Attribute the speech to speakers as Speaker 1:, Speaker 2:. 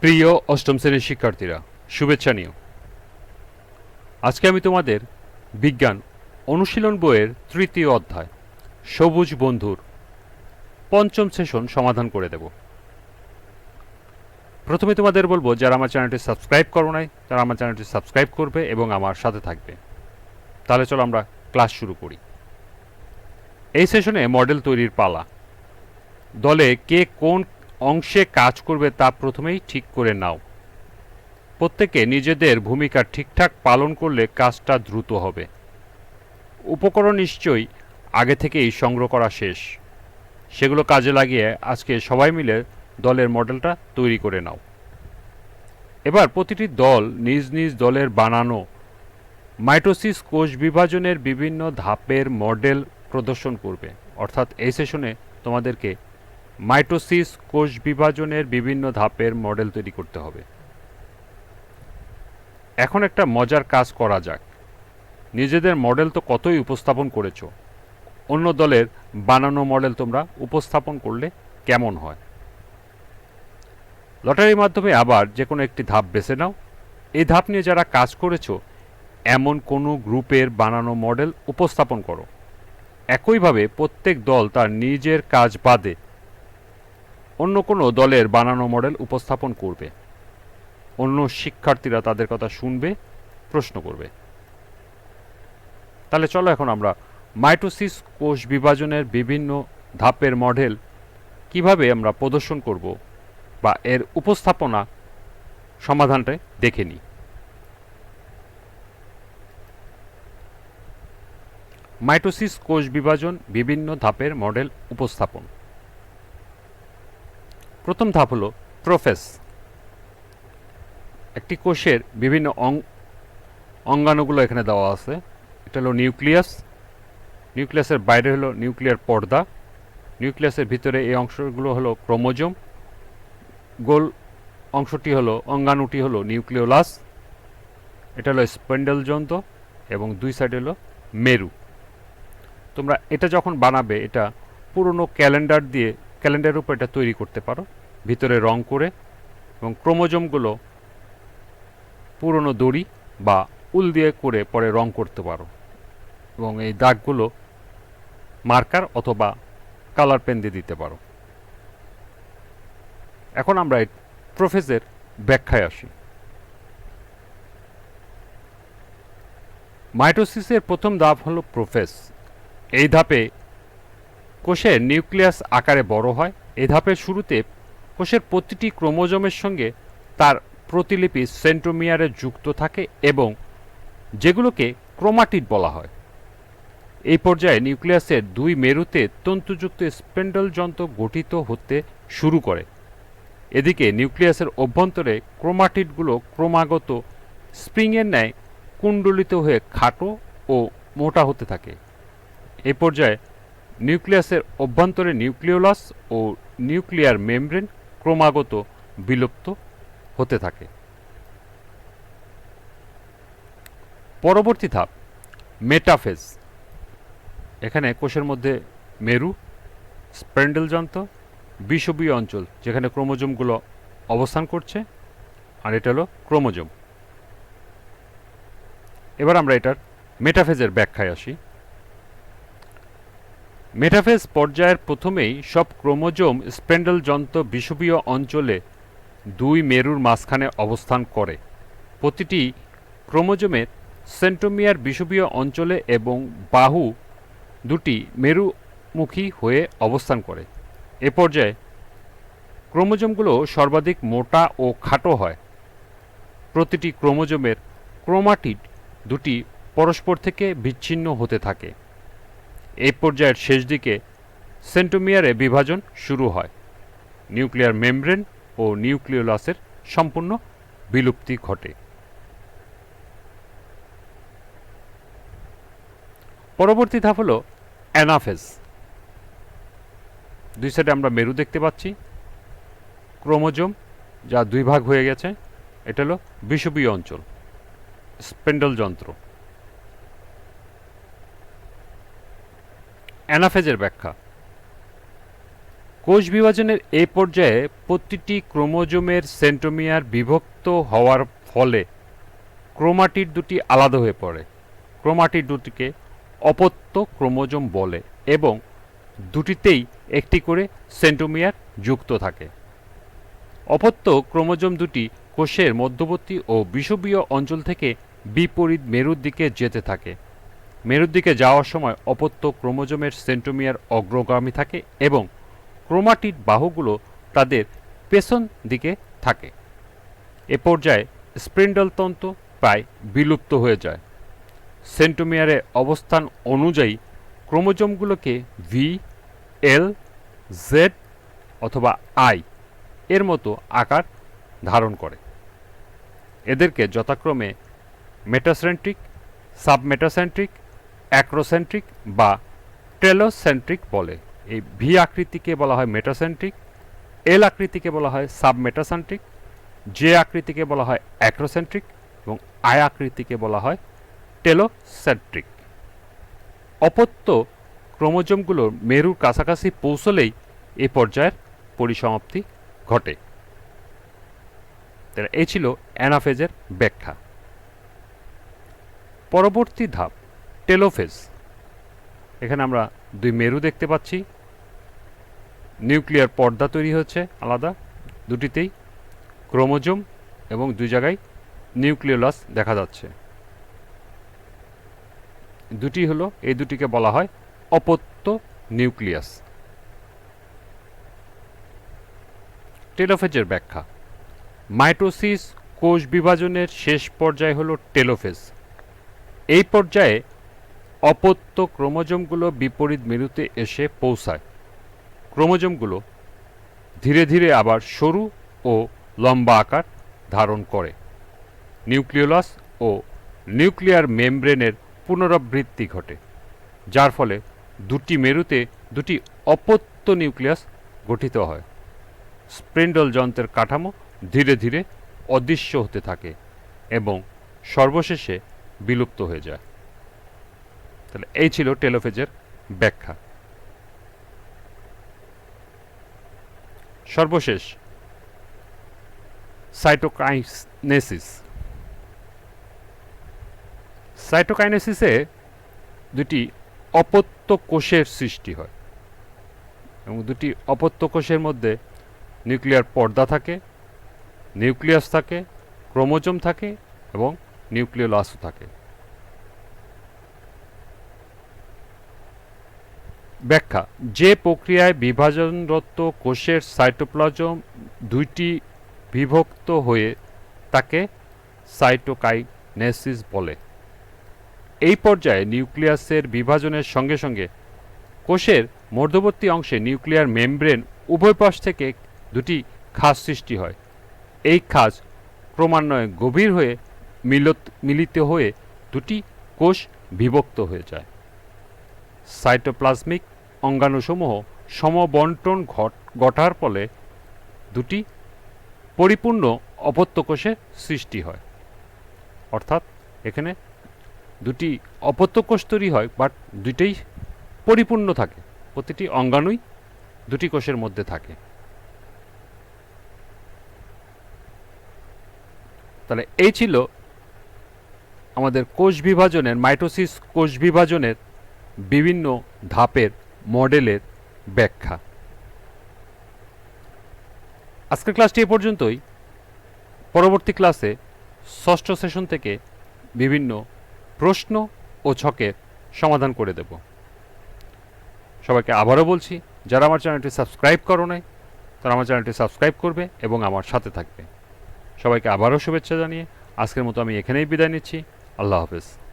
Speaker 1: প্রিয় অষ্টম শ্রেণির শিক্ষার্থীরা, শুভেচ্ছা নিও। আজকে আমি তোমাদের বিজ্ঞান অনুশীলন বইয়ের তৃতীয় অধ্যায়, সবুজ বন্ধুর পঞ্চম সেশন সমাধান করে দেব। প্রথমে তোমাদের বলব, যারা আমার চ্যানেলটি সাবস্ক্রাইব করো নাই, তারা আমার চ্যানেলটি সাবস্ক্রাইব করবে এবং আমার সাথে থাকবে। তাহলে চলো আমরা ক্লাস শুরু করি। এই সেশনে মডেল তৈরির পালা। দলে কে কোন অংশে কাজ করবে তা প্রথমেই ঠিক করে নাও। প্রত্যেকে নিজেদের ভূমিকা ঠিকঠাক পালন করলে কাজটা দ্রুত হবে। উপকরণ নিশ্চয়ই আগে থেকেই সংগ্রহ করা শেষ। সেগুলো কাজে লাগিয়ে আজকে সবাই মিলে দলের মডেলটা তৈরি করে নাও। এবার প্রতিটি দল নিজ নিজ দলের বানানো মাইটোসিস কোষ বিভাজনের বিভিন্ন ধাপের মডেল প্রদর্শন করবে। অর্থাৎ এই সেশনে তোমাদেরকে মাইটোসিস কোষ বিভাজনের বিভিন্ন ধাপের মডেল তৈরি করতে হবে। এখন একটা মজার কাজ করা যাক। নিজেদের মডেল তো কতই উপস্থাপন করেছ। অন্য দলের বানানো মডেল তোমরা উপস্থাপন করলে কেমন হয়? লটারির মাধ্যমে আবার যে কোনো একটি ধাপ বেছে নাও। এই ধাপ নিয়ে যারা কাজ করেছ, এমন কোনো গ্রুপের বানানো মডেল উপস্থাপন করো। একইভাবে প্রত্যেক দল তার নিজের কাজ বাদে অন্য কোনো দলের বানানো মডেল উপস্থাপন করবে। অন্য শিক্ষার্থীরা তাদের কথা শুনবে, প্রশ্ন করবে। তাহলে চলো এখন আমরা মাইটোসিস কোষ বিভাজনের বিভিন্ন ধাপের মডেল কীভাবে আমরা প্রদর্শন করব বা এর উপস্থাপনা সমাধানটা দেখে নিই। মাইটোসিস কোষ বিভাজন বিভিন্ন ধাপের মডেল উপস্থাপন। প্রথম ধাপ হলো প্রোফেস। একটি কোষের বিভিন্ন অঙ্গাণুগুলো এখানে দেওয়া আছে। এটা হলো নিউক্লিয়াস। নিউক্লিয়াসের বাইরে হলো নিউক্লিয়ার পর্দা। নিউক্লিয়াসের ভিতরে এই অংশগুলো হলো ক্রোমোজোম। গোল অংশটি হলো, অঙ্গাণুটি হলো নিউক্লিওলাস। এটা হলো স্পেন্ডেল যন্ত্র এবং দুই সাইডে হলো মেরু। তোমরা এটা যখন বানাবে, এটা পুরনো ক্যালেন্ডার দিয়ে, ক্যালেন্ডারের উপর এটা তৈরি করতে পারো। ভিতরে রং করে এবং ক্রোমোজোমগুলো পুরনো দড়ি বা উল দিয়ে করে পরে রং করতে পারো। এবং এই দাগগুলো মার্কার অথবা কালার পেন দিয়ে দিতে পারো। এখন আমরা এই প্রফেসের ব্যাখ্যায় আসি। মাইটোসিসের প্রথম ধাপ হলো প্রোফেস এই ধাপে কোষের নিউক্লিয়াস আকারে বড় হয়। এই ধাপের শুরুতে কোষের প্রতিটি ক্রোমোজোমের সঙ্গে তার প্রতিলিপি সেন্ট্রোমিয়ারে যুক্ত থাকে এবং যেগুলোকে ক্রোমাটিড বলা হয়। এই পর্যায়ে নিউক্লিয়াসের দুই মেরুতে তন্তুযুক্ত স্পেন্ডল যন্ত্র গঠিত হতে শুরু করে। এদিকে নিউক্লিয়াসের অভ্যন্তরে ক্রোমাটিডগুলো ক্রমাগত স্প্রিংয়ের ন্যায় কুণ্ডলিত হয়ে খাটো ও মোটা হতে থাকে। এ পর্যায়ে নিউক্লিয়াসের অভ্যন্তরে নিউক্লিওলাস ও নিউক্লিয়ার মেমব্রেন ক্রমাগত বিলুপ্ত হতে থাকে। পরবর্তী ধাপ, মেটাফেজ। এখানে কোষের মধ্যে মেরু, স্প্যান্ডেল যন্ত্র বিষবীয় অঞ্চল, যেখানে ক্রোমোজোমগুলো অবস্থান করছে, আর এটা হলো ক্রোমোজোম। এবার আমরা এটার মেটাফেজের ব্যাখ্যায় আসি। মেটাফেজ পর্যায়ের প্রথমেই সব ক্রোমোজোম স্পেন্ডেল যন্ত্র বিষবীয় অঞ্চলে দুই মেরুর মাঝখানে অবস্থান করে। প্রতিটি ক্রোমোজোমের সেন্টোমিয়ার বিষবীয় অঞ্চলে এবং বাহু দুটি মেরুমুখী হয়ে অবস্থান করে। এ পর্যায়ে ক্রোমোজোমগুলো সর্বাধিক মোটা ও খাটো হয়। প্রতিটি ক্রোমোজোমের ক্রোমাটিড দুটি পরস্পর থেকে বিচ্ছিন্ন হতে থাকে। এই পর্যায়ের শেষ দিকে সেন্টোমিয়ারে বিভাজন শুরু হয়। নিউক্লিয়ার মেমব্রেন ও নিউক্লিওলাসের সম্পূর্ণ বিলুপ্তি ঘটে। পরবর্তী ধাপ হল অ্যানাফেজ। দুই সাইডে আমরা মেরু দেখতে পাচ্ছি। ক্রোমোজোম, যা দুই ভাগ হয়ে গেছে, এটা হলো বিষবীয় অঞ্চল, স্পেন্ডল যন্ত্র। অ্যানাফেজের ব্যাখ্যা। কোষ বিভাজনের এই পর্যায়ে প্রতিটি ক্রোমোজোমের সেন্টোমিয়ার বিভক্ত হওয়ার ফলে ক্রোমাটিড দুটি আলাদা হয়ে পড়ে। ক্রোমাটিড দুটিকে অপত্য ক্রোমোজোম বলে এবং দুটিতেই একটি করে সেন্টোমিয়ার যুক্ত থাকে। অপত্য ক্রোমোজোম দুটি কোষের মধ্যবর্তী ও বিষুবীয় অঞ্চল থেকে বিপরীত মেরুর দিকে যেতে থাকে। মেরুর দিকে যাওয়ার সময় অপত্য ক্রোমোজোমের সেন্টোমিয়ার অগ্রগামী থাকে এবং ক্রোমাটিড বাহুগুলো তাদের পেছন দিকে থাকে। এ পর্যায়ে স্প্রিন্ডলতন্ত্র প্রায় বিলুপ্ত হয়ে যায়। সেন্টোমিয়ারের অবস্থান অনুযায়ী ক্রোমোজোমগুলোকে ভি এল জেড অথবা আই এর মতো আকার ধারণ করে। এদেরকে যথাক্রমে মেটাসেন্ট্রিক, সাবমেটাসেন্ট্রিক অ্যাক্রোসেন্ট্রিক বা টেলোসেন্ট্রিক বলে। এই ভি আকৃতিকে বলা হয় মেটাসেন্ট্রিক এল আকৃতিকে বলা হয় সাবমেটাসেন্ট্রিক জে আকৃতিকে বলা হয় অ্যাক্রোসেন্ট্রিক এবং আই আকৃতিকে বলা হয় টেলোসেন্ট্রিক। অপত্য ক্রোমোজোমগুলোর মেরুর কাছাকাছি পৌঁছলেই এ পর্যায়ের পরিসমাপ্তি ঘটে। এই ছিল অ্যানাফেজের ব্যাখ্যা। পরবর্তী ধাপ। টেলোফেজ। এখানে আমরা দুই মেরু দেখতে পাচ্ছি। নিউক্লিয়ার পর্দা তৈরি হচ্ছে আলাদা, দুটিতেই। ক্রোমোজোম এবং দুই জায়গায় নিউক্লিওলাস দেখা যাচ্ছে। দুটি হলো, এই দুটিকে বলা হয় অপত্য নিউক্লিয়াস। টেলোফেজের ব্যাখ্যা। মাইটোসিস কোষ বিভাজনের শেষ পর্যায় হলো টেলোফেজ। এই পর্যায়ে অপত্য ক্রোমোজোমগুলো বিপরীত মেরুতে এসে পৌঁছায়। ক্রোমোজোমগুলো ধীরে ধীরে আবার সরু ও লম্বা আকার ধারণ করে। নিউক্লিওলাস ও নিউক্লিয়ার মেমব্রেনের পুনরাবৃত্তি ঘটে, যার ফলে দুটি মেরুতে দুটি অপত্য নিউক্লিয়াস গঠিত হয়। স্প্রিন্ডল যন্ত্রের কাঠামো ধীরে ধীরে অদৃশ্য হতে থাকে এবং সর্বশেষে বিলুপ্ত হয়ে যায়। তাহলে এই ছিল টেলোফেজের ব্যাখ্যা। সর্বশেষ, সাইটোকাইনেসিস। সাইটোকাইনেসিসে দুটি অপত্য কোষের সৃষ্টি হয় এবং দুটি অপত্য কোষের মধ্যে নিউক্লিয়ার পর্দা থাকে, নিউক্লিয়াস থাকে, ক্রোমোজোম থাকে এবং নিউক্লিওলাসও থাকে। ব্যাখ্যা। যে প্রক্রিয়ায় বিভাজনরত কোষের সাইটোপ্লাজম দুইটি বিভক্ত হয়ে তাকে সাইটোকাইনেসিস বলে। এই পর্যায়ে নিউক্লিয়াসের বিভাজনের সঙ্গে সঙ্গে কোষের মধ্যবর্তী অংশে নিউক্লিয়ার মেমব্রেন উভয় পাশ থেকে দুটি খাস সৃষ্টি হয়। এই খাস ক্রমান্বয়ে গভীর হয়ে মিলত, মিলিত হয়ে দুটি কোষ বিভক্ত হয়ে যায়। সাইটোপ্লাজমিক অঙ্গাণুসমূহ সমবন্টন ঘট ঘটার ফলে দুটি পরিপূর্ণ অপত্য কোষের সৃষ্টি হয়। অর্থাৎ এখানে দুটি অপত্য কোষ তৈরি হয় বাট দুইটাই পরিপূর্ণ থাকে। প্রতিটি অঙ্গাণুই দুটি কোষের মধ্যে থাকে। তাহলে এই ছিল আমাদের কোষ বিভাজনের, মাইটোসিস কোষ বিভাজনের বিভিন্ন ধাপের মডেলের ব্যাখ্যা। আজকের ক্লাসটি এ পর্যন্তই। পরবর্তী ক্লাসে ষষ্ঠ সেশন থেকে বিভিন্ন প্রশ্ন ও ছকের সমাধান করে দেব। সবাইকে আবারও বলছি, যারা আমার চ্যানেলটি সাবস্ক্রাইব করো নাই, তারা আমার চ্যানেলটি সাবস্ক্রাইব করবে এবং আমার সাথে থাকবে। সবাইকে আবারও শুভেচ্ছা জানিয়ে আজকের মতো আমি এখানেই বিদায় নিচ্ছি। আল্লাহ হাফেজ।